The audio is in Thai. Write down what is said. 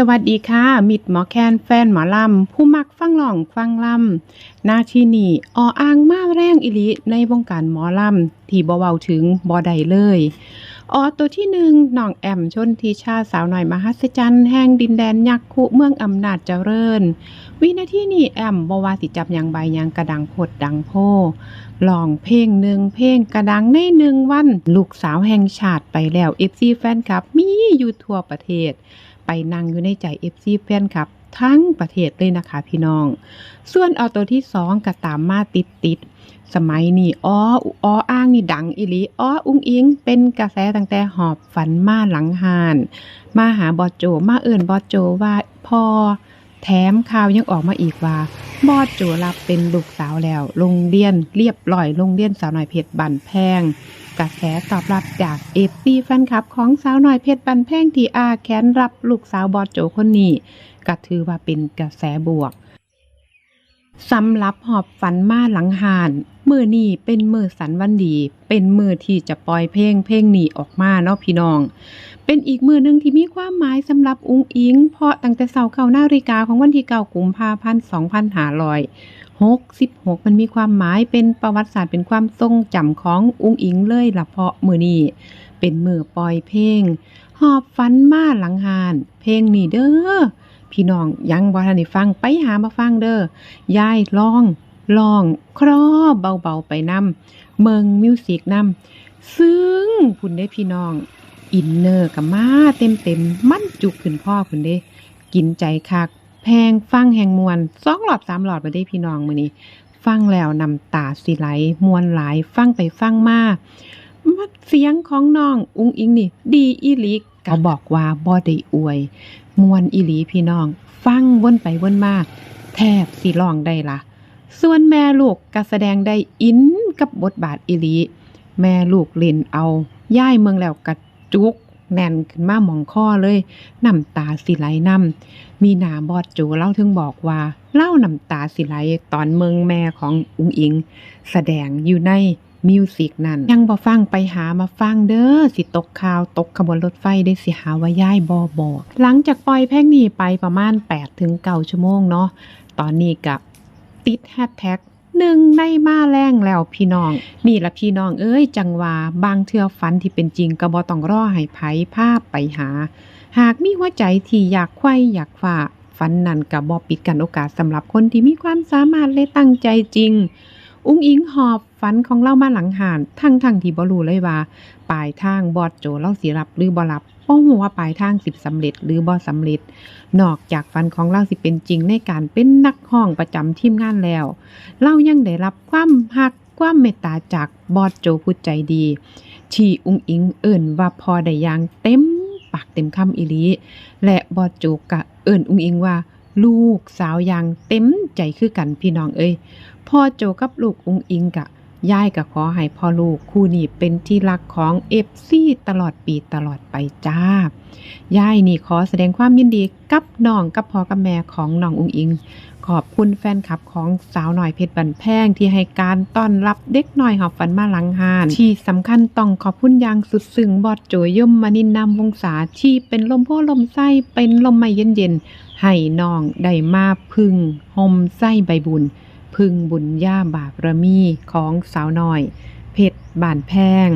สวัสดีค่ะ มิดหมอแคนแฟนหมอลำ ผู้มักฟังหล่องฟังลำหน้าที่นี่ออ่างมาแรงอิลิในวงการหมอลำ ที่บ่เว้าถึงบ่ใดเลย อ๋อตัวที่หนึ่งน้องแอมชนทีชาสาวหน่อยมหัศจรรย์แห่งดินแดนยักษ์คุเมืองอำนาจเจริญ วินาทีนี้แอมบวาสิจับยังใบยังกระดังโพดดังโพลองเพลงหนึ่งเพลงกระดังในหนึ่งวัน ลูกสาวแห่งชาติไปแล้ว FC แฟนคลับ มีอยู่ทั่วประเทศ ไปนั่งอยู่ในใจ FC แฟนคลับ ทั้งประเทศเลยนะคะพี่น้อง ส่วนเอาตัวที่สองก็ตามมาติดติดสมัยนี้อ้ออ้ออ้างนี่ดังอิลีอ้ออุ้งอิง เป็นกระแสตั้งแต่หอบฝันมาหลังหาน มาหาบอสโจมาเอื่นบอสโจว่าพอแถมข่าวยังออกมาอีกว่า บอสโจรับเป็นลูกสาวแล้ว โรงเรียนเรียบร้อย โรงเรียนสาวหน้อยเพชรบันแพง กระแสตอบรับจากเอฟซีแฟนคลับของสาวน้อยเพชรบันแพงทีอาแค้นรับลูกสาวบอสโจคนนี้ก็ถือว่าเป็นกระแสบวกสำหรับหอบฝันมาหลังหานมือนี้เป็นมือสันวันดี เป็นมือที่จะปล่อยเพลงเพลงนี้ออกมาเนาะพี่น้อง เป็นอีกมือหนึ่งที่มีความหมายสำหรับอุ้งอิง เพราะตั้งแต่เสาเก้านาฬิกาของวันที่เก้ากุมภาพันธ์สองพันหาร้อย หกสิบหกมันมีความหมายเป็นประวัติศาสตร์เป็นความทรงจำของอุ้งอิงเลยละเพาะมือนี้เป็นมือปล่อยเพลง หอบฝันมาหลังหาน เพลงนี้เด้อพี่น้องยังบ่ทันได้ฟังไปหามาฟังเด้อยายลองลองครอเบาๆไปนำเมืองมิวสิกนำซึ่งคุณได้พี่น้อง อินเนอร์กับมาเต็มๆ มั่นจุกขึ้นพ่อคุณเด้ กินใจคัก แพงฟังแหงมวนสองหลอดสามหลอดมาได้พี่น้องมือนี้ ฟังแล้วนำตาสิไหลมวนหลาย ฟังไปฟังมามาเสียงของน้องอุ้งอิงนี่ ดีอีหลีก็บอกว่าบ่ได้อวย มวนอีหลีพี่น้อง ฟังวนไปวนมาแทบสิร้องได้ละส่วนแม่ลูกก็แสดงได้อินกับบทบาทอีหลี แม่ลูกเล่นเอาย่ายเมืองแล้วกระจุก แน่นขึ้นมาหมองข้อเลยน้ำตาสิไหลน้ำมีหนาบอดโจเล่าถึงบอกว่า เล่าน้ำตาสิไหลตอนเมืองแม่ของอุงอิง แสดงอยู่ในมิวสิกนั่น ยังบ่ฟังไปหามาฟังเด้อสิตกข่าวตกขบวนรถไฟได้สิหาว่าย่ายบอบอก หลังจากปล่อยเพลงนี้ไปประมาณ8ถึง9ชั่วโมงเนาะตอนนี้กับติดแฮชแท็ก หนึ่งในมาแรงแล้วพี่น้อง นี่ละพี่น้องเอ้ย จังว่าบางเทื่อฝันที่เป็นจริงกระบอต้องรอให้ไผภาพไปหา หากมีหัวใจที่อยากไขว้อยากฝ่าฝันนั่นก็บ่ปิดกันโอกาสสำหรับคนที่มีความสามารถและตั้งใจจริง อุ้งอิงหอบฝันของเล่ามาหลังหานทั้งทั้งที่บอรู้เลยว่า ปลายทางบอดโจเล่าสิรับหรือบ่รับบ่ฮู้ว่าปลายทางสิสำเร็จหรือบ่สำเร็จ นอกจากฝันของเราสิเป็นจริงในการเป็นนักห้องประจำทีมงานแล้ว เรายังได้รับความฮักความเมตตาจากบอดโจผู้ใจดีที่อุ้งอิงเอิ่นว่าพอได้ยางเต็มปากเต็มคำอีลีและบอดโจกะเอิ่นอุ้งอิงว่าลูกสาวยางเต็มใจคือกันพี่น้องเอ้ยพ่อโจกับลูกอุ้งอิงกะ ย่ายก็ขอให้พ่อลูกคู่นี้เป็นที่รักของเอฟซีตลอดปีตลอดไปจ้า ย่ายนี่ขอแสดงความยินดีกับน้องกับพ่อกับแม่ของน้องอุ้งอิง ขอบคุณแฟนคลับของสาวหน่อยเพชรบันแพงที่ให้การต้อนรับเด็กหน้อยหอบฝันมาหลังหาน ที่สำคัญต้องขอบคุณอย่างสุดซึ้งบอดโจยมมนินนำวงศาที่เป็นลมโพลมไส้เป็นลมไม่เย็นๆให้น้องได้มาพึ่งหมไส้ใบบุญ พึงบุญญาบาประมีของสาวน้อย เพชรบานแพง